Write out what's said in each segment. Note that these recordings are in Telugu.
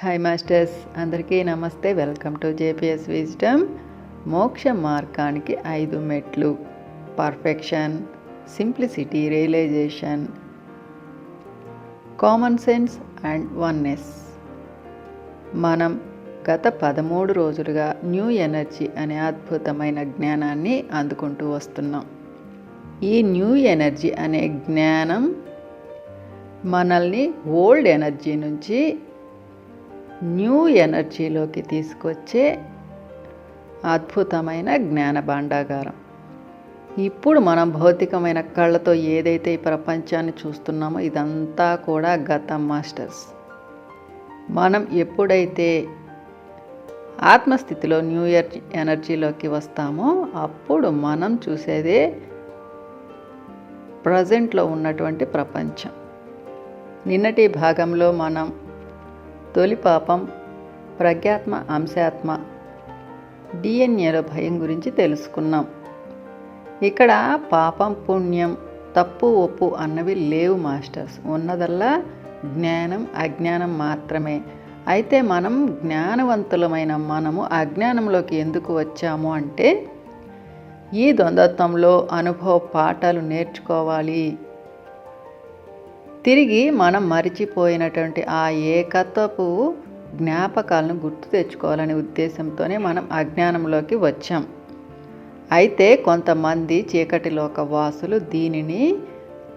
హాయ్ మాస్టర్స్ అందరికీ నమస్తే. వెల్కమ్ టు జేపీఎస్ విజ్డమ్ మోక్ష మార్గానికి ఐదు మెట్లు. Perfection simplicity realisation common sense and oneness మనం గత పదమూడు రోజులుగా న్యూ ఎనర్జీ అనే అద్భుతమైన జ్ఞానాన్ని అందుకుంటూ వస్తున్నాం. ఈ న్యూ ఎనర్జీ అనే జ్ఞానం మనల్ని ఓల్డ్ ఎనర్జీ నుంచి న్యూ ఎనర్జీలోకి తీసుకొచ్చే అద్భుతమైన జ్ఞాన భాండాగారం. ఇప్పుడు మనం భౌతికమైన కళ్ళతో ఏదైతే ఈ ప్రపంచాన్ని చూస్తున్నామో ఇదంతా కూడా గతం మాస్టర్స్. మనం ఎప్పుడైతే ఆత్మస్థితిలో న్యూ ఇయర్ ఎనర్జీలోకి వస్తామో అప్పుడు మనం చూసేదే ప్రజెంట్లో ఉన్నటువంటి ప్రపంచం. నిన్నటి భాగంలో మనం తొలి పాపం ప్రజ్ఞాత్మ అంశాత్మ డిఎన్ఏలో భయం గురించి తెలుసుకున్నాం. ఇక్కడ పాపం పుణ్యం తప్పు ఒప్పు అన్నవి లేవు మాస్టర్స్. ఉన్నదల్లా జ్ఞానం అజ్ఞానం మాత్రమే. అయితే మనం జ్ఞానవంతులమైన మనము అజ్ఞానంలోకి ఎందుకు వచ్చాము అంటే ఈ ద్వంద్వత్వంలో అనుభవ పాఠాలు నేర్చుకోవాలి. తిరిగి మనం మరిచిపోయినటువంటి ఆ ఏకత్వపు జ్ఞాపకాలను గుర్తు తెచ్చుకోవాలనే ఉద్దేశంతోనే మనం అజ్ఞానంలోకి వచ్చాం. అయితే కొంతమంది చీకటిలోక వాసులు దీనిని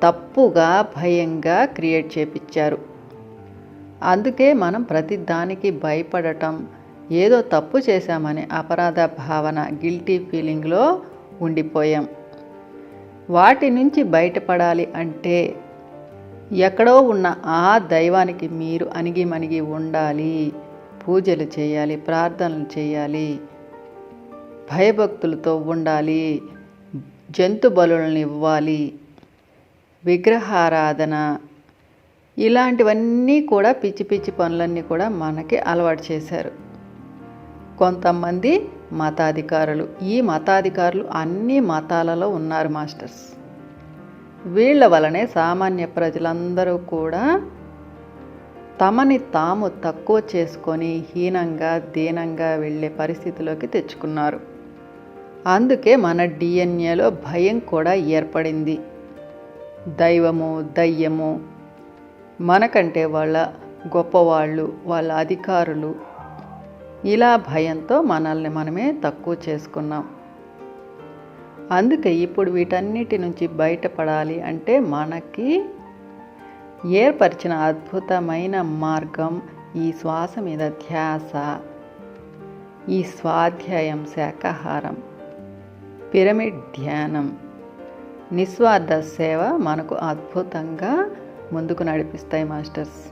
తప్పుగా భయంగా క్రియేట్ చేపించారు అందుకే మనం ప్రతి దానికి భయపడటం ఏదో తప్పు చేశామనే అపరాధ భావన గిల్టీ ఫీలింగ్లో ఉండిపోయాం. వాటి నుంచి బయటపడాలి అంటే ఎక్కడో ఉన్న ఆ దైవానికి మీరు అణిగి మణిగి ఉండాలి. పూజలు చేయాలి ప్రార్థనలు చేయాలి. భయభక్తులతో ఉండాలి. జంతు బలులను ఇవ్వాలి. విగ్రహారాధన. ఇలాంటివన్నీ కూడా పిచ్చి పిచ్చి పనులన్నీ కూడా మనకి అలవాటు చేశారు. కొంతమంది మతాధికారులు. ఈ మతాధికారులు అన్ని మతాలలో ఉన్నారు మాస్టర్స్. వీళ్ళ వలనే సామాన్య ప్రజలందరూ కూడా తమని తాము తక్కువ చేసుకొని హీనంగా దీనంగా వెళ్ళే పరిస్థితిలోకి తెచ్చుకున్నారు. అందుకే మన డిఎన్ఏలో భయం కూడా ఏర్పడింది. దైవము దయ్యము మనకంటే వాళ్ళ గొప్పవాళ్ళు వాళ్ళ అధికారులు ఇలా భయంతో మనల్ని మనమే తక్కువ చేసుకున్నాం. అందుకే ఇప్పుడు వీటన్నిటి నుంచి బయటపడాలి అంటే మనకి ఏర్పరిచిన అద్భుతమైన మార్గం ఈ శ్వాస మీద ధ్యాస ఈ స్వాధ్యాయం శాకాహారం పిరమిడ్ ధ్యానం. నిస్వార్థ సేవ మనకు అద్భుతంగా ముందుకు నడిపిస్తాయి మాస్టర్స్.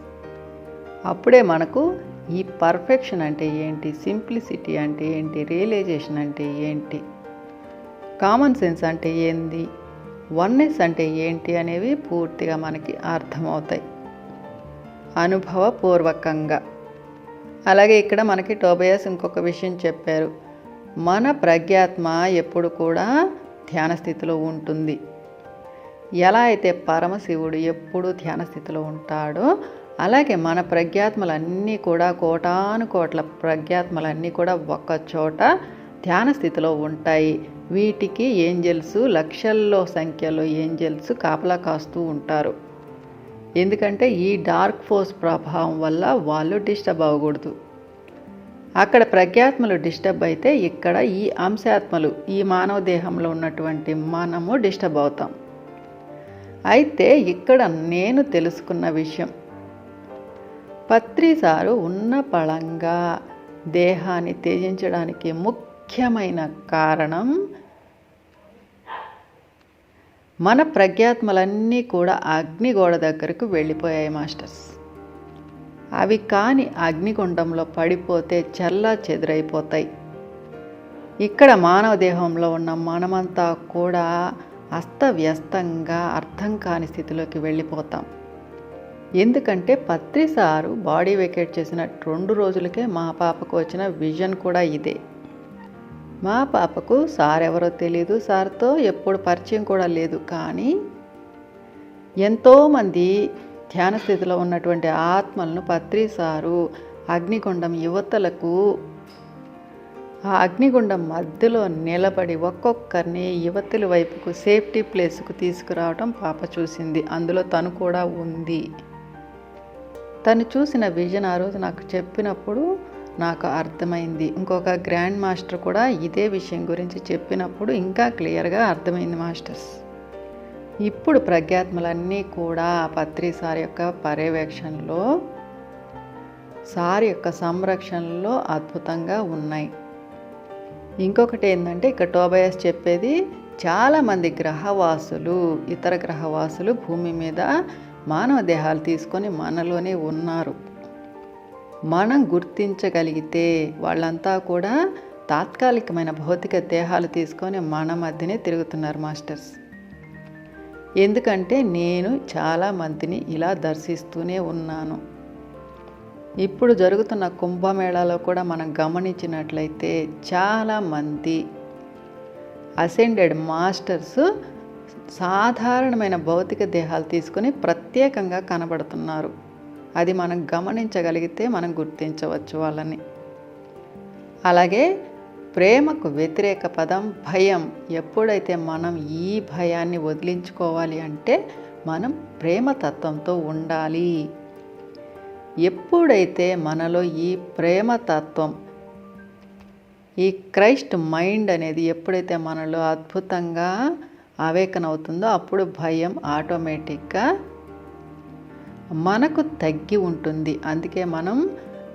అప్పుడే మనకు ఈ పర్ఫెక్షన్ అంటే ఏంటి సింప్లిసిటీ అంటే ఏంటి రియలైజేషన్ అంటే ఏంటి? కామన్ సెన్స్ అంటే ఏంది? వన్నెస్ అంటే ఏంటి అనేవి పూర్తిగా మనకి అర్థమవుతాయి. అనుభవపూర్వకంగా. అలాగే ఇక్కడ మనకి టోబయాస్ ఇంకొక విషయం చెప్పారు. మన ప్రజ్ఞాత్మ ఎప్పుడు కూడా ధ్యాన స్థితిలో ఉంటుంది. ఎలా అయితే పరమశివుడు ఎప్పుడు ధ్యాన స్థితిలో ఉంటాడో అలాగే మన ప్రజ్ఞాత్మలన్నీ కూడా కోటాను కోట్ల ప్రజ్ఞాత్మలన్నీ కూడా ఒక్క చోట ధ్యాన స్థితిలో ఉంటాయి. వీటికి ఏంజల్స్ లక్షల్లో సంఖ్యలో ఏంజల్స్ కాపలా కాస్తూ ఉంటారు. ఎందుకంటే ఈ డార్క్ ఫోర్స్ ప్రభావం వల్ల వాళ్ళు డిస్టర్బ్ అవ్వకూడదు. అక్కడ ప్రజ్ఞాత్మలు డిస్టర్బ్ అయితే ఇక్కడ ఈ అంశాత్మలు ఈ మానవ దేహంలో ఉన్నటువంటి మనము డిస్టర్బ్ అవుతాం. అయితే ఇక్కడ నేను తెలుసుకున్న విషయం. పత్రిసారు ఉన్న పళంగా దేహాన్ని త్యజించడానికి ముఖ్యమైన కారణం మన ప్రజ్ఞాత్మలన్నీ కూడా అగ్నిగోడ దగ్గరకు వెళ్ళిపోయాయి మాస్టర్స్. అవి కాని అగ్నిగుండంలో పడిపోతే చల్లా చెదురైపోతాయి. ఇక్కడ మానవ దేహంలో ఉన్న మనమంతా కూడా అస్తవ్యస్తంగా అర్థం కాని స్థితిలోకి వెళ్ళిపోతాం. ఎందుకంటే పత్రిసారు బాడీ వెకేట్ చేసిన రెండు రోజులకే మా పాపకు వచ్చిన విజన్ కూడా ఇదే. మా పాపకు సార్ ఎవరో తెలియదు సార్తో ఎప్పుడు పరిచయం కూడా లేదు. కానీ ఎంతోమంది ధ్యాన స్థితిలో ఉన్నటువంటి ఆత్మలను పత్రి సారు అగ్నిగుండం యువతలకు ఆ అగ్నిగుండం మధ్యలో నిలబడి ఒక్కొక్కరిని యువతుల వైపుకు సేఫ్టీ ప్లేస్కు తీసుకురావడం పాప చూసింది. అందులో తను కూడా ఉంది. తను చూసిన విజన్ ఆ రోజు నాకు చెప్పినప్పుడు నాకు అర్థమైంది. ఇంకొక గ్రాండ్ మాస్టర్ కూడా ఇదే విషయం గురించి చెప్పినప్పుడు ఇంకా క్లియర్గా అర్థమైంది మాస్టర్స్. ఇప్పుడు ప్రజ్ఞాత్మలన్నీ కూడా పత్రి సార్ యొక్క పర్యవేక్షణలో సార్ యొక్క సంరక్షణలో అద్భుతంగా ఉన్నాయి. ఇంకొకటి ఏంటంటే ఇక్కడ టోబయస్ చెప్పేది చాలామంది గ్రహవాసులు ఇతర గ్రహవాసులు భూమి మీద మానవ దేహాలు తీసుకొని మనలోనే ఉన్నారు. మనం గుర్తించగలిగితే వాళ్ళంతా కూడా తాత్కాలికమైన భౌతిక దేహాలు తీసుకొని మన మధ్యనే తిరుగుతున్నారు మాస్టర్స్. ఎందుకంటే నేను చాలా మందిని ఇలా దర్శిస్తూనే ఉన్నాను. ఇప్పుడు జరుగుతున్న కుంభమేళాలో కూడా మనం గమనించినట్లయితే చాలామంది అసెండెడ్ మాస్టర్స్ సాధారణమైన భౌతిక దేహాలు తీసుకొని ప్రత్యేకంగా కనబడుతున్నారు. అది మనం గమనించగలిగితే మనం గుర్తించవచ్చు వాళ్ళని. అలాగే ప్రేమకు వ్యతిరేక పదం భయం. ఎప్పుడైతే మనం ఈ భయాన్ని వదిలించుకోవాలి అంటే మనం ప్రేమతత్వంతో ఉండాలి. ఎప్పుడైతే మనలో ఈ ప్రేమతత్వం ఈ క్రైస్ట్ మైండ్ అనేది ఎప్పుడైతే మనలో అద్భుతంగా ఆవేకన అవుతుందో అప్పుడు భయం ఆటోమేటిక్గా మనకు తగ్గి ఉంటుంది. అందుకే మనం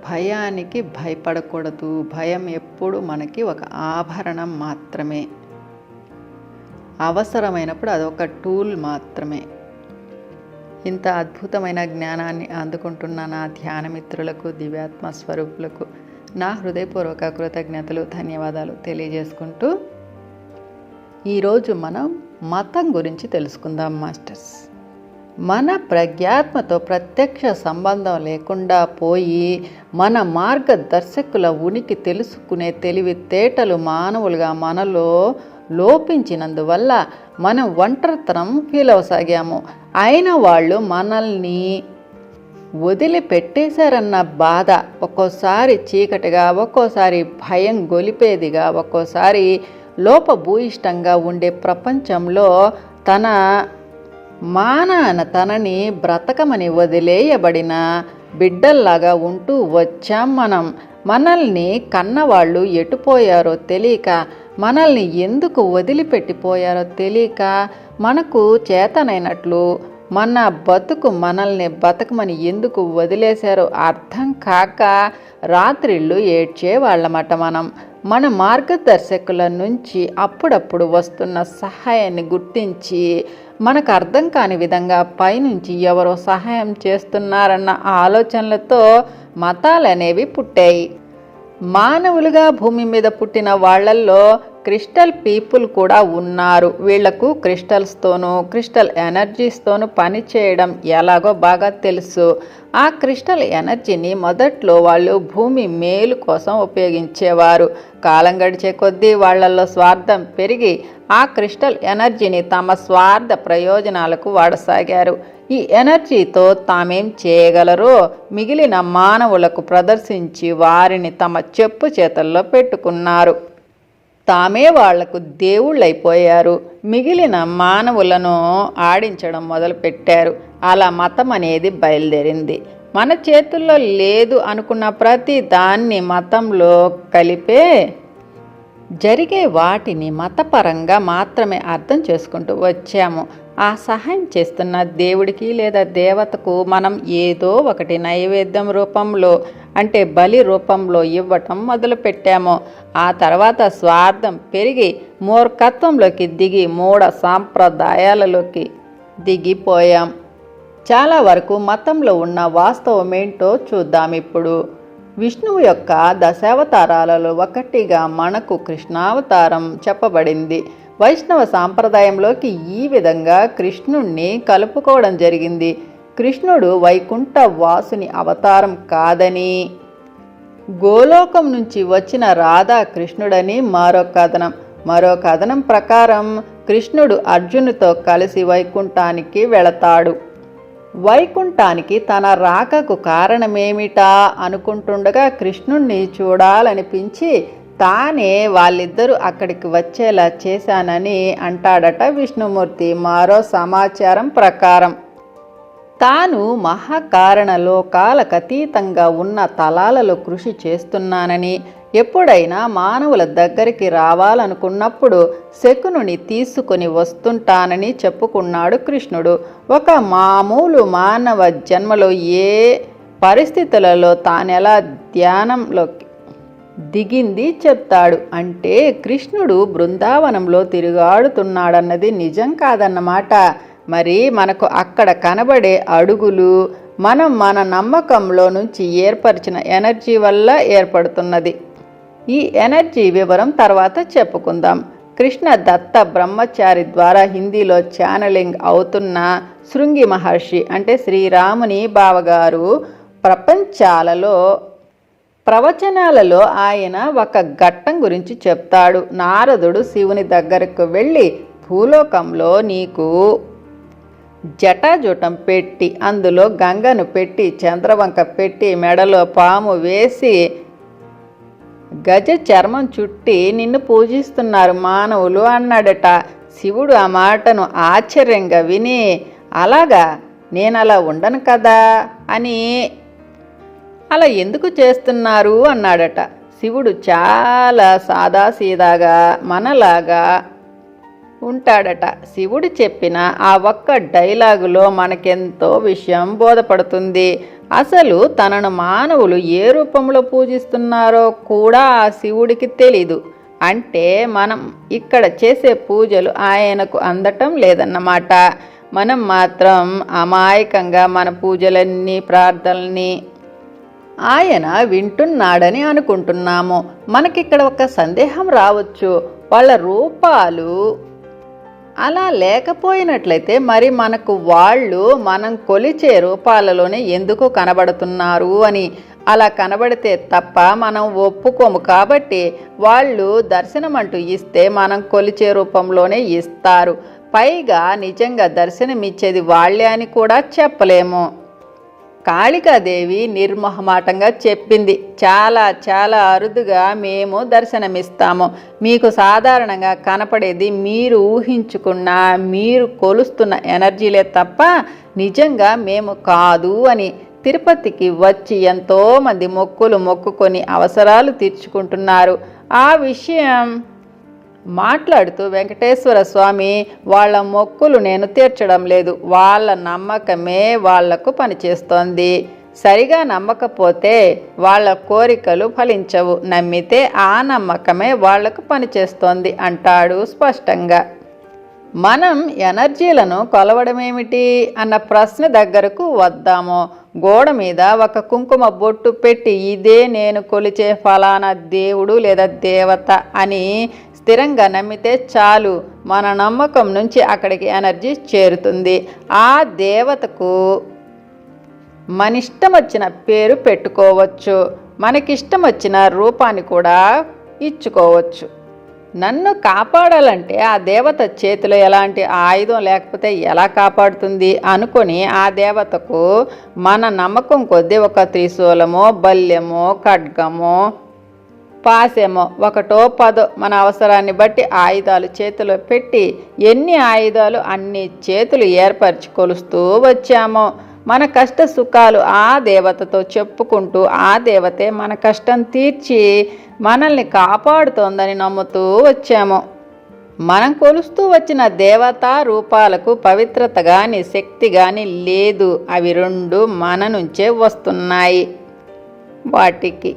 భయానికి భయపడకూడదు. భయం ఎప్పుడు మనకి ఒక ఆభరణం మాత్రమే. అవసరమైనప్పుడు అదొక టూల్ మాత్రమే. ఇంత అద్భుతమైన జ్ఞానాన్ని అందుకుంటున్న నా ధ్యానమిత్రులకు దివ్యాత్మ స్వరూపులకు నా హృదయపూర్వక కృతజ్ఞతలు ధన్యవాదాలు తెలియజేసుకుంటూ ఈరోజు మనం మతం గురించి తెలుసుకుందాం మాస్టర్స్. మన ప్రజ్ఞాత్మతో ప్రత్యక్ష సంబంధం లేకుండా పోయి మన మార్గదర్శకుల ఉనికి తెలుసుకునే తెలివితేటలు మానవులుగా మనలో లోపించినందువల్ల మనం ఒంటరితనం ఫీల్ అవసాగాము. అయిన వాళ్ళు మనల్ని వదిలిపెట్టేశారన్న బాధ ఒక్కోసారి చీకటిగా ఒక్కోసారి భయం గొలిపేదిగా ఒక్కోసారి లోపభూయిష్టంగా ఉండే ప్రపంచంలో తన మానాన తనని బ్రతకమని వదిలేయబడిన బిడ్డల్లాగా ఉంటూ వచ్చాం మనం. మనల్ని కన్నవాళ్ళు ఎటుపోయారో తెలియక మనల్ని ఎందుకు వదిలిపెట్టిపోయారో తెలియక మనకు చేతనైనట్లు మన బతుకు మనల్ని బతకమని ఎందుకు వదిలేశారో అర్థం కాక రాత్రిళ్ళు ఏడ్చే వాళ్ళమట మనం. మన మార్గదర్శకుల నుంచి అప్పుడప్పుడు వస్తున్న సహాయాన్ని గుర్తించి మనకు అర్థం కాని విధంగా పైనుంచి ఎవరో సహాయం చేస్తున్నారన్న ఆలోచనలతో మతాలనేవి పుట్టాయి. మానవులుగా భూమి మీద పుట్టిన వాళ్ళల్లో క్రిస్టల్ పీపుల్ కూడా ఉన్నారు. వీళ్ళకు క్రిస్టల్స్తోనూ క్రిస్టల్ ఎనర్జీస్తోనూ పనిచేయడం ఎలాగో బాగా తెలుసు. ఆ క్రిస్టల్ ఎనర్జీని మొదట్లో వాళ్ళు భూమి మేలు కోసం ఉపయోగించేవారు. కాలం గడిచే కొద్దీ వాళ్ళలో స్వార్థం పెరిగి ఆ క్రిస్టల్ ఎనర్జీని తమ స్వార్థ ప్రయోజనాలకు వాడసాగారు. ఈ ఎనర్జీతో తామేం చేయగలరో మిగిలిన మానవులకు ప్రదర్శించి వారిని తమ చెప్పు చేతల్లో పెట్టుకున్నారు. తామే వాళ్ళకు దేవుళ్ళైపోయారు. మిగిలిన మానవులను ఆడించడం మొదలుపెట్టారు. అలా మతం అనేది బయలుదేరింది. మన చేతుల్లో లేదు అనుకున్న ప్రతి దాన్ని మతంలో కలిపే జరిగే వాటిని మతపరంగా మాత్రమే అర్థం చేసుకుంటూ వచ్చాము. ఆ సహాయం చేస్తున్న దేవుడికి లేదా దేవతకు మనం ఏదో ఒకటి నైవేద్యం రూపంలో అంటే బలి రూపంలో ఇవ్వటం మొదలుపెట్టాము. ఆ తర్వాత స్వార్థం పెరిగి మూర్ఖత్వంలోకి దిగి మూఢ సాంప్రదాయాలలోకి దిగిపోయాం. చాలా వరకు మతంలో ఉన్న వాస్తవమేంటో చూద్దాం ఇప్పుడు. విష్ణువు యొక్క దశావతారాలలో ఒకటిగా మనకు కృష్ణావతారం చెప్పబడింది. వైష్ణవ సాంప్రదాయంలోకి ఈ విధంగా కృష్ణుణ్ణి కలుపుకోవడం జరిగింది. కృష్ణుడు వైకుంఠ వాసుని అవతారం కాదని. గోలోకం నుంచి వచ్చిన రాధా కృష్ణుడని మరో కథనం. మరో కథనం ప్రకారం కృష్ణుడు అర్జునుతో కలిసి వైకుంఠానికి వెళతాడు. వైకుంఠానికి తన రాకకు కారణమేమిటా అనుకుంటుండగా కృష్ణుణ్ణి చూడాలనిపించి తానే వాళ్ళిద్దరూ అక్కడికి వచ్చేలా చేశానని అంటాడట విష్ణుమూర్తి. మరో సమాచారం ప్రకారం తాను మహాకారణ లోకాలకు అతీతంగా ఉన్న తలాలలో కృషి చేస్తున్నానని ఎప్పుడైనా మానవుల దగ్గరికి రావాలనుకున్నప్పుడు శకునుని తీసుకొని వస్తుంటానని చెప్పుకున్నాడు కృష్ణుడు. ఒక మామూలు మానవ జన్మలో ఏ పరిస్థితులలో తానెలా ధ్యానంలోకి దిగింది చెప్తాడు. అంటే కృష్ణుడు బృందావనంలో తిరుగాడుతున్నాడన్నది నిజం కాదన్నమాట. మరి మనకు అక్కడ కనబడే అడుగులు మనం మన నమ్మకంలో నుంచి ఏర్పరిచిన ఎనర్జీ వల్ల ఏర్పడుతున్నది. ఈ ఎనర్జీ వివరం తర్వాత చెప్పుకుందాం. కృష్ణ దత్త బ్రహ్మచారి ద్వారా హిందీలో ఛానలింగ్ అవుతున్న శృంగి మహర్షి అంటే శ్రీరాముని బావగారు ప్రపంచాలలో ప్రవచనాలలో ఆయన ఒక ఘట్టం గురించి చెప్తాడు. నారదుడు శివుని దగ్గరకు వెళ్ళి భూలోకంలో నీకు జటాజుటం పెట్టి అందులో గంగను పెట్టి చంద్రవంక పెట్టి మెడలో పాము వేసి గజ చర్మం చుట్టి నిన్ను పూజిస్తున్నారు మానవులు అన్నాడట. శివుడు ఆ మాటను ఆశ్చర్యంగా విని అలాగా నేను అలా ఉండను కదా అని అలా ఎందుకు చేస్తున్నారు అన్నాడట. శివుడు చాలా సాదాసీదాగా మనలాగా ఉంటాడట. శివుడు చెప్పిన ఆ ఒక్క డైలాగులో మనకెంతో విషయం బోధపడుతుంది. అసలు తనను మానవులు ఏ రూపంలో పూజిస్తున్నారో కూడా ఆ శివుడికి తెలీదు. అంటే మనం ఇక్కడ చేసే పూజలు ఆయనకు అందటం లేదన్నమాట. మనం మాత్రం అమాయకంగా మన పూజలన్నీ ప్రార్థనల్ని ఆయన వింటున్నాడని అనుకుంటున్నాము. మనకిక్కడ ఒక సందేహం రావచ్చు. వాళ్ళ రూపాలు అలా లేకపోయినట్లయితే మరి మనకు వాళ్ళు మనం కొలిచే రూపాలలోనే ఎందుకు కనబడుతున్నారు అని. అలా కనబడితే తప్ప మనం ఒప్పుకోము కాబట్టి వాళ్ళు దర్శనం అంటూ ఇస్తే మనం కొలిచే రూపంలోనే ఇస్తారు. పైగా నిజంగా దర్శనమిచ్చేది వాళ్ళే అని కూడా చెప్పలేము. కాళికాదేవి నిర్మహమాటంగా చెప్పింది. చాలా చాలా అరుదుగా మేము దర్శనమిస్తాము. మీకు సాధారణంగా కనపడేది మీరు ఊహించుకున్న మీరు కొలుస్తున్న ఎనర్జీలే తప్ప నిజంగా మేము కాదు అని తిరుపతికి వచ్చి ఎంతోమంది మొక్కులు మొక్కుకొని అవసరాలు తీర్చుకుంటున్నారు. ఆ విషయం మాట్లాడుతూ వెంకటేశ్వర స్వామి వాళ్ళ మొక్కులు నేను తీర్చడం లేదు. వాళ్ళ నమ్మకమే వాళ్ళకు పనిచేస్తోంది. సరిగా నమ్మకపోతే వాళ్ళ కోరికలు ఫలించవు. నమ్మితే ఆ నమ్మకమే వాళ్ళకు పనిచేస్తోంది అంటాడు స్పష్టంగా. మనం ఎనర్జీలను కొలవడమేమిటి? అన్న ప్రశ్న దగ్గరకు వద్దాము. గోడ మీద ఒక కుంకుమ బొట్టు పెట్టి ఇదే నేను కొలిచే ఫలానా దేవుడు లేదా దేవత అని స్థిరంగా నమ్మితే చాలు. మన నమ్మకం నుంచి అక్కడికి ఎనర్జీ చేరుతుంది. ఆ దేవతకు మన ఇష్టం వచ్చిన పేరు పెట్టుకోవచ్చు. మనకిష్టం వచ్చిన రూపాన్ని కూడా ఇచ్చుకోవచ్చు. నన్ను కాపాడాలంటే ఆ దేవత చేతిలో ఎలాంటి ఆయుధం లేకపోతే ఎలా కాపాడుతుంది అనుకొని ఆ దేవతకు మన నమ్మకం కొద్దీ ఒక త్రిశూలమో బల్యమో ఖడ్గమో పాసేమో. ఒకటో పదో మన అవసరాన్ని బట్టి ఆయుధాలు చేతిలో పెట్టి ఎన్ని ఆయుధాలు అన్ని చేతులు ఏర్పరిచి కొలుస్తూ వచ్చామో. మన కష్ట సుఖాలు ఆ దేవతతో చెప్పుకుంటూ ఆ దేవతే మన కష్టం తీర్చి మనల్ని కాపాడుతోందని నమ్ముతూ వచ్చాము. మనం కొలుస్తూ వచ్చిన దేవతా రూపాలకు పవిత్రత కానీ శక్తి కానీ లేదు. అవి రెండు మన నుంచే వస్తున్నాయి. వాటికి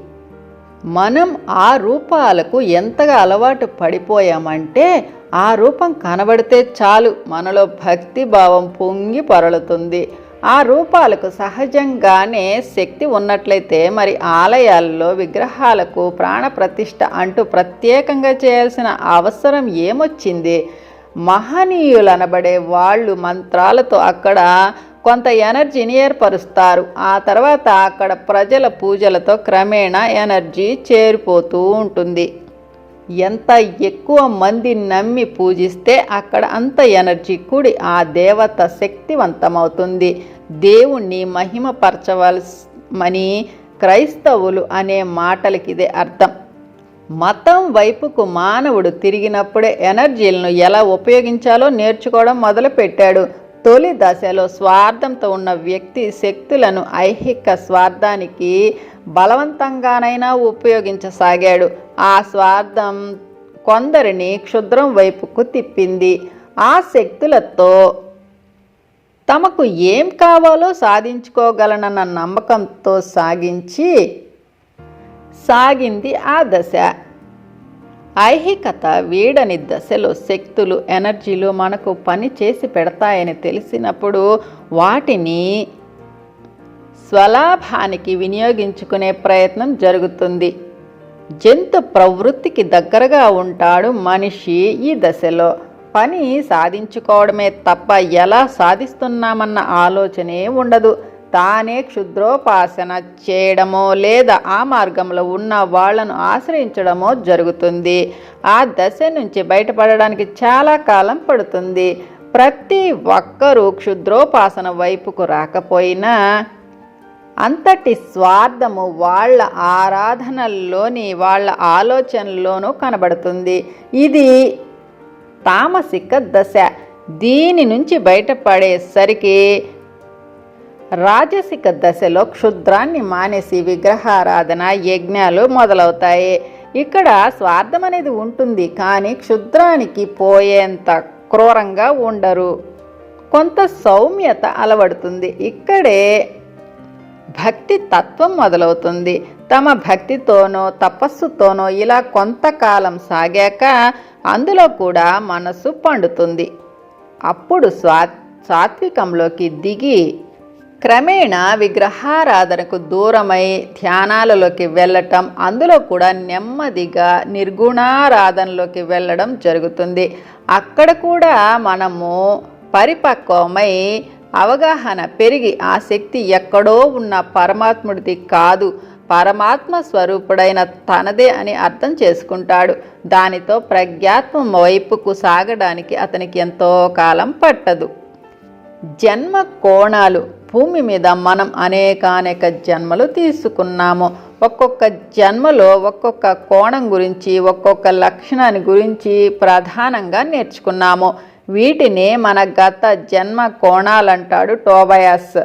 మనం ఆ రూపాలకు ఎంతగా అలవాటు పడిపోయామంటే ఆ రూపం కనబడితే చాలు. మనలో భక్తి భావం పొంగి పొరలుతుంది. ఆ రూపాలకు సహజంగానే శక్తి ఉన్నట్లయితే మరి ఆలయాల్లో విగ్రహాలకు ప్రాణప్రతిష్ఠ అంటూ ప్రత్యేకంగా చేయాల్సిన అవసరం ఏమొచ్చింది? మహనీయులు అనబడే వాళ్ళు మంత్రాలతో అక్కడ కొంత ఎనర్జీని ఏర్పరుస్తారు. ఆ తర్వాత అక్కడ ప్రజల పూజలతో క్రమేణా ఎనర్జీ చేరిపోతూ ఉంటుంది. ఎంత ఎక్కువ మంది నమ్మి పూజిస్తే అక్కడ అంత ఎనర్జీ కూడి ఆ దేవత శక్తివంతమవుతుంది. దేవుణ్ణి మహిమపరచవలమని క్రైస్తవులు అనే మాటలకి ఇదే అర్థం. మతం వైపుకు మానవుడు తిరిగినప్పుడే ఎనర్జీలను ఎలా ఉపయోగించాలో నేర్చుకోవడం మొదలుపెట్టాడు. తొలి దశలో స్వార్థంతో ఉన్న వ్యక్తి శక్తులను ఐహిక స్వార్థానికి బలవంతంగానైనా ఉపయోగించసాగాడు. ఆ స్వార్థం కొందరిని క్షుద్రం వైపుకు తిప్పింది. ఆ శక్తులతో తమకు ఏం కావాలో సాధించుకోగలనన్న నమ్మకంతో సాగించి సాగింది ఆ దశ. ఐహికత వీడని దశలో శక్తులు ఎనర్జీలు మనకు పని చేసి పెడతాయని తెలిసినప్పుడు వాటిని స్వలాభానికి వినియోగించుకునే ప్రయత్నం జరుగుతుంది. జంతు ప్రవృత్తికి దగ్గరగా ఉంటాడు మనిషి ఈ దశలో. పని సాధించుకోవడమే తప్ప ఎలా సాధిస్తున్నామన్న ఆలోచనే ఉండదు. తానే క్షుద్రోపాసన చేయడమో లేదా ఆ మార్గంలో ఉన్న వాళ్ళను ఆశ్రయించడమో జరుగుతుంది. ఆ దశ నుంచి బయటపడడానికి చాలా కాలం పడుతుంది. ప్రతి ఒక్కరూ క్షుద్రోపాసన వైపుకు రాకపోయినా అంతటి స్వార్థము వాళ్ళ ఆరాధనల్లోని వాళ్ళ ఆలోచనల్లోనూ కనబడుతుంది. ఇది తామసిక దశ. దీని నుంచి బయటపడేసరికి రాజసిక దశలో క్షుద్రాన్ని మానేసి విగ్రహారాధన యజ్ఞాలు మొదలవుతాయి. ఇక్కడ స్వార్థం అనేది ఉంటుంది కానీ క్షుద్రానికి పోయేంత క్రూరంగా ఉండరు. కొంత సౌమ్యత అలవడుతుంది. ఇక్కడే భక్తి తత్వం మొదలవుతుంది. తమ భక్తితోనో తపస్సుతోనో ఇలా కొంతకాలం సాగాక అందులో కూడా మనసు పండుతుంది. అప్పుడు స్వా సాత్వికంలోకి దిగి క్రమేణా విగ్రహారాధనకు దూరమై ధ్యానాలలోకి వెళ్ళటం అందులో కూడా నెమ్మదిగా నిర్గుణారాధనలోకి వెళ్ళడం జరుగుతుంది. అక్కడ కూడా మనము పరిపక్వమై అవగాహన పెరిగి ఆ శక్తి ఎక్కడో ఉన్న పరమాత్ముడిది కాదు. పరమాత్మ స్వరూపుడైన తనదే అని అర్థం చేసుకుంటాడు. దానితో ప్రజ్ఞాత్మం వైపుకు సాగడానికి అతనికి ఎంతో కాలం పట్టదు. జన్మ కోణాలు భూమి మీద మనం అనేకానేక జన్మలు తీసుకున్నాము. ఒక్కొక్క జన్మలో ఒక్కొక్క కోణం గురించి ఒక్కొక్క లక్షణాన్ని గురించి ప్రధానంగా నేర్చుకున్నాము. వీటిని మన గత జన్మ కోణాలంటాడు టోబయాస్.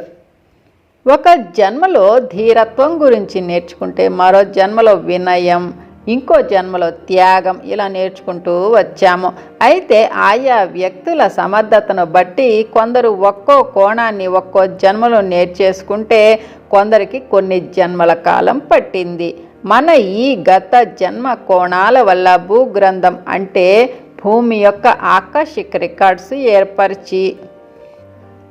ఒక జన్మలో ధీరత్వం గురించి నేర్చుకుంటే మరో జన్మలో వినయం ఇంకో జన్మలో త్యాగం ఇలా నేర్చుకుంటూ వచ్చాము. అయితే ఆయా వ్యక్తుల సమర్థతను బట్టి కొందరు ఒక్కో కోణాన్ని ఒక్కో జన్మలో నేర్చేసుకుంటే కొందరికి కొన్ని జన్మల కాలం పట్టింది. మన ఈ గత జన్మ కోణాల వల్ల భూగ్రంథం అంటే భూమి యొక్క ఆకర్షిక రికార్డ్స్ ఏర్పరిచి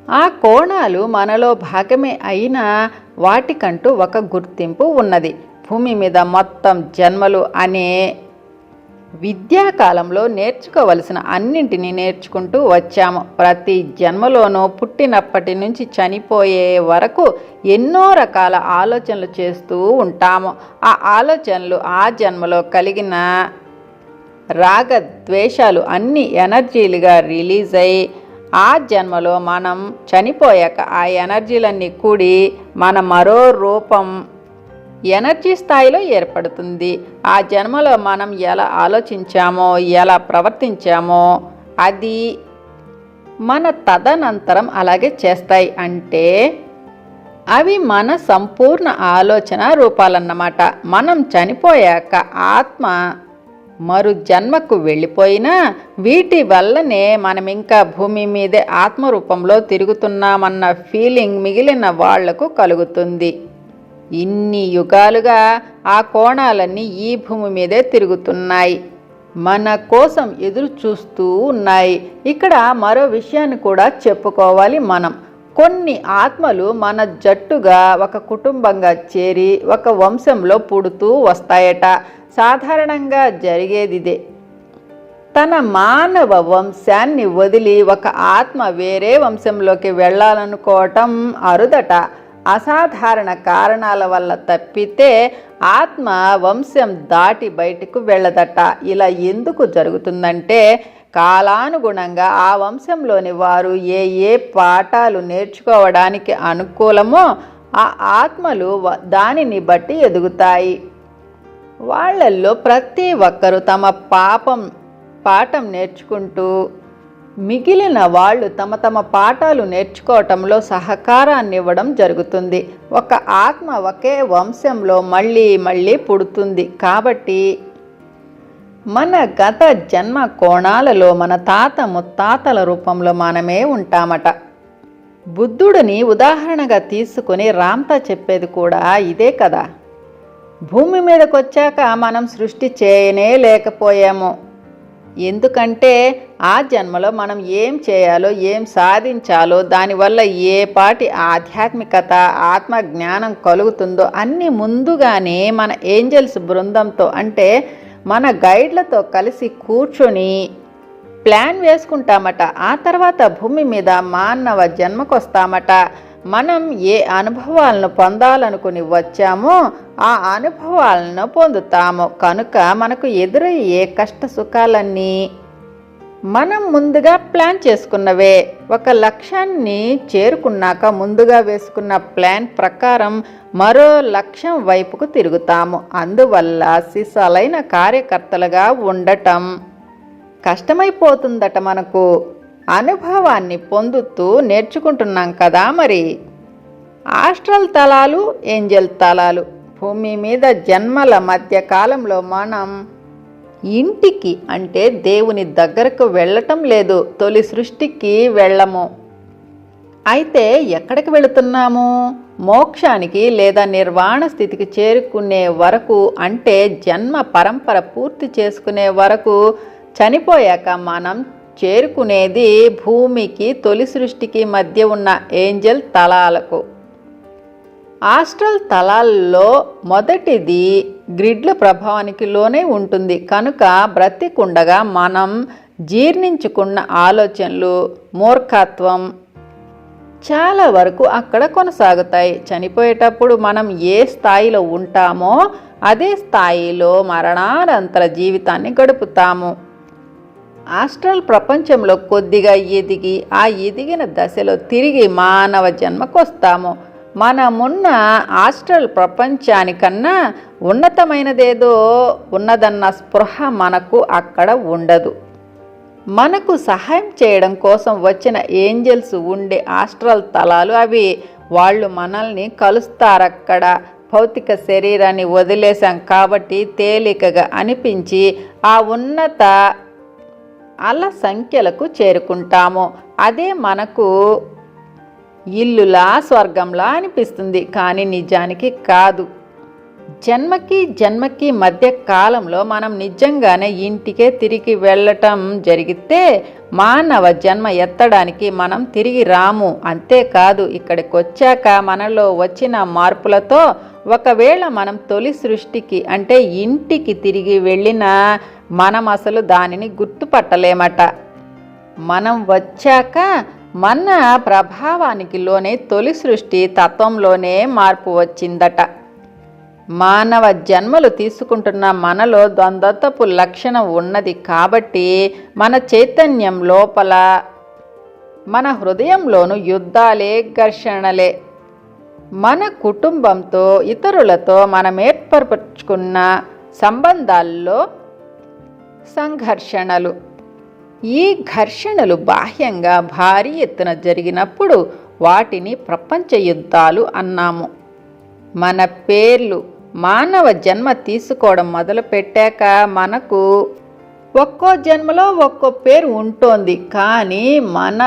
ఆ కోణాలు మనలో భాగమే అయినా వాటికంటూ ఒక గుర్తింపు ఉన్నది. భూమి మీద మొత్తం జన్మలు అనే విద్యాకాలంలో నేర్చుకోవలసిన అన్నింటినీ నేర్చుకుంటూ వచ్చాము. ప్రతి జన్మలోనూ పుట్టినప్పటి నుంచి చనిపోయే వరకు ఎన్నో రకాల ఆలోచనలు చేస్తూ ఉంటాము. ఆ ఆలోచనలు ఆ జన్మలో కలిగిన రాగ ద్వేషాలు అన్ని ఎనర్జీలుగా రిలీజ్ అయ్యి ఆ జన్మలో మనం చనిపోయాక ఆ ఎనర్జీలన్నీ కూడి మన మరో రూపం ఎనర్జీ స్థాయిలో ఏర్పడుతుంది. ఆ జన్మలో మనం ఎలా ఆలోచించామో ఎలా ప్రవర్తించామో అది మన తదనంతరం అలాగే చేస్తాయి. అంటే అవి మన సంపూర్ణ ఆలోచన రూపాలన్నమాట. మనం చనిపోయాక ఆత్మ మరు జన్మకు వెళ్ళిపోయినా వీటి వల్లనే మనం ఇంకా భూమి మీదే ఆత్మరూపంలో తిరుగుతున్నామన్న ఫీలింగ్ మిగిలిన వాళ్ళకు కలుగుతుంది. ఇన్ని యుగాలుగా ఆ కోణాలన్నీ ఈ భూమి మీదే తిరుగుతున్నాయి. మన కోసం ఎదురు చూస్తూ ఉన్నాయి. ఇక్కడ మరో విషయాన్ని కూడా చెప్పుకోవాలి మనం. కొన్ని ఆత్మలు మన జట్టుగా ఒక కుటుంబంగా చేరి ఒక వంశంలో పుడుతూ వస్తాయట. సాధారణంగా జరిగేదిదే. తన మానవ వంశాన్ని వదిలి ఒక ఆత్మ వేరే వంశంలోకి వెళ్ళాలనుకోవటం అరుదట. అసాధారణ కారణాల వల్ల తప్పితే ఆత్మ వంశం దాటి బయటకు వెళ్ళదట. ఇలా ఎందుకు జరుగుతుందంటే కాలానుగుణంగా ఆ వంశంలోని వారు ఏ ఏ పాఠాలు నేర్చుకోవడానికి అనుకూలమో ఆ ఆత్మలు వ- దానిని బట్టి ఎదుగుతాయి. వాళ్ళల్లో ప్రతి ఒక్కరూ తమ పాపం పాఠం నేర్చుకుంటూ మిగిలిన వాళ్ళు తమ తమ పాఠాలు నేర్చుకోవటంలో సహకారాన్ని ఇవ్వడం జరుగుతుంది. ఒక ఆత్మ ఒకే వంశంలో మళ్ళీ మళ్ళీ పుడుతుంది. కాబట్టి మన గత జన్మ కోణాలలో మన తాత ముత్తాతల రూపంలో మనమే ఉంటామట. బుద్ధుడిని ఉదాహరణగా తీసుకుని రామ్తా చెప్పేది కూడా ఇదే కదా. భూమి మీదకొచ్చాక మనం సృష్టి చేయనే లేకపోయాము. ఎందుకంటే ఆ జన్మలో మనం ఏం చేయాలో ఏం సాధించాలో దానివల్ల ఏ పాటి ఆధ్యాత్మికత ఆత్మ జ్ఞానం కలుగుతుందో అన్ని ముందుగానే మన ఏంజల్స్ బృందంతో అంటే మన గైడ్లతో కలిసి కూర్చొని ప్లాన్ వేసుకుంటామట. ఆ తర్వాత భూమి మీద మానవ జన్మకొస్తామట. మనం ఏ అనుభవాలను పొందాలనుకుని వచ్చామో ఆ అనుభవాలను పొందుతాము. కనుక మనకు ఎదురయ్యే కష్ట సుఖాలన్నీ మనం ముందుగా ప్లాన్ చేసుకున్నవే. ఒక లక్ష్యాన్ని చేరుకున్నాక ముందుగా వేసుకున్న ప్లాన్ ప్రకారం మరో లక్ష్యం వైపుకు తిరుగుతాము. అందువల్ల సిసలైన కార్యకర్తలుగా ఉండటం కష్టమైపోతుందట మనకు. అనుభవాన్ని పొందుతూ నేర్చుకుంటున్నాం కదా మరి. ఆస్ట్రల్ తలాలు ఏంజల్ తలాలు. భూమి మీద జన్మల మధ్య కాలంలో మనం ఇంటికి అంటే దేవుని దగ్గరకు వెళ్ళటం లేదు. తొలి సృష్టికి వెళ్ళము. అయితే ఎక్కడికి వెళుతున్నాము? మోక్షానికి లేదా నిర్వాణ స్థితికి చేరుకునే వరకు అంటే జన్మ పరంపర పూర్తి చేసుకునే వరకు చనిపోయాక మనం చేరుకునేది భూమికి తొలి సృష్టికి మధ్య ఉన్న ఏంజల్ తలాలకు. ఆస్ట్రల్ తలాల్లో మొదటిది గ్రిడ్ల ప్రభావానికి లోనే ఉంటుంది. కనుక బ్రతికుండగా మనం జీర్ణించుకున్న ఆలోచనలు మూర్ఖత్వం చాలా వరకు అక్కడ కొనసాగుతాయి. చనిపోయేటప్పుడు మనం ఏ స్థాయిలో ఉంటామో అదే స్థాయిలో మరణానంతర జీవితాన్ని గడుపుతాము. ఆస్ట్రల్ ప్రపంచంలో కొద్దిగా ఎదిగి ఆ ఎదిగిన దశలో తిరిగి మానవ జన్మకొస్తాము. మనమున్న ఆస్ట్రల్ ప్రపంచానికన్నా ఉన్నతమైనదేదో ఉన్నదన్న స్పృహ మనకు అక్కడ ఉండదు. మనకు సహాయం చేయడం కోసం వచ్చిన ఏంజల్స్ ఉండే ఆస్ట్రల్ తలాలు అవి వాళ్ళు మనల్ని కలుస్తారక్కడ. భౌతిక శరీరాన్ని వదిలేశాం కాబట్టి తేలికగా అనిపించి ఆ ఉన్నత అల సంఖ్యలకు చేరుకుంటాము. అదే మనకు ఇల్లులా స్వర్గంలా అనిపిస్తుంది. కానీ నిజానికి కాదు. జన్మకి జన్మకి మధ్య కాలంలో మనం నిజంగానే ఇంటికే తిరిగి వెళ్ళటం జరిగితే మానవ జన్మ ఎత్తడానికి మనం తిరిగి రాము. అంతేకాదు ఇక్కడికి వచ్చాక మనలో వచ్చిన మార్పులతో ఒకవేళ మనం తొలి సృష్టికి అంటే ఇంటికి తిరిగి వెళ్ళినా మనం అసలు దానిని గుర్తుపట్టలేమట. మనం వచ్చాక మన ప్రభావానికి లోనే తొలి సృష్టి తత్వంలోనే మార్పు వచ్చిందట. మానవ జన్మలు తీసుకుంటున్న మనలో ద్వంద్వత్వపు లక్షణం ఉన్నది కాబట్టి మన చైతన్యం లోపల మన హృదయంలోను యుద్ధాలే ఘర్షణలే. మన కుటుంబంతో ఇతరులతో మనం ఏర్పరచుకున్న సంబంధాల్లో సంఘర్షణలు. ఈ ఘర్షణలు బాహ్యంగా భారీ ఎత్తున జరిగినప్పుడు వాటిని ప్రపంచ యుద్ధాలు అన్నాము. మన పేర్లు మానవ జన్మ తీసుకోవడం మొదలు పెట్టాక మనకు ఒక్కో జన్మలో ఒక్కో పేరు ఉంటుంది. కానీ మన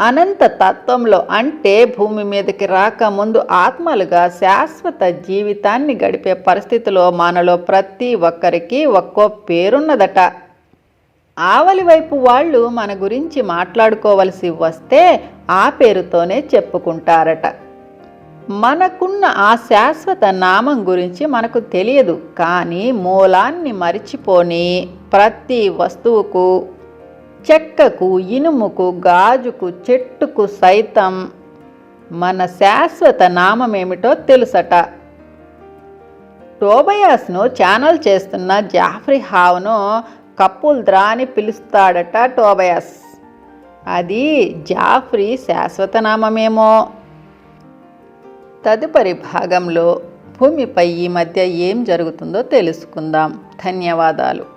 అనంత తత్వంలో అంటే భూమి మీదకి రాకముందు ఆత్మలుగా శాశ్వత జీవితాన్ని గడిపే పరిస్థితిలో మనలో ప్రతి ఒక్కరికి ఒక్కో పేరున్నదట. ఆవలి వైపు వాళ్ళు మన గురించి మాట్లాడుకోవలసి వస్తే ఆ పేరుతోనే చెప్పుకుంటారట. మనకున్న ఆ శాశ్వత నామం గురించి మనకు తెలియదు. కానీ మూలాన్ని మరిచిపోని ప్రతి వస్తువుకు చెక్కకు ఇనుముకు గాజుకు చెట్టుకు సైతం మన శాశ్వత నామమేమిటో తెలుసట. టోబయాస్ను ఛానల్ చేస్తున్న జాఫ్రీ హావ్ను కప్పుల్ద్రా అని పిలుస్తాడట టోబయాస్. అది జాఫ్రీ శాశ్వత నామమేమో. తదుపరి భాగంలో భూమిపై ఈ మధ్య ఏం జరుగుతుందో తెలుసుకుందాం. ధన్యవాదాలు.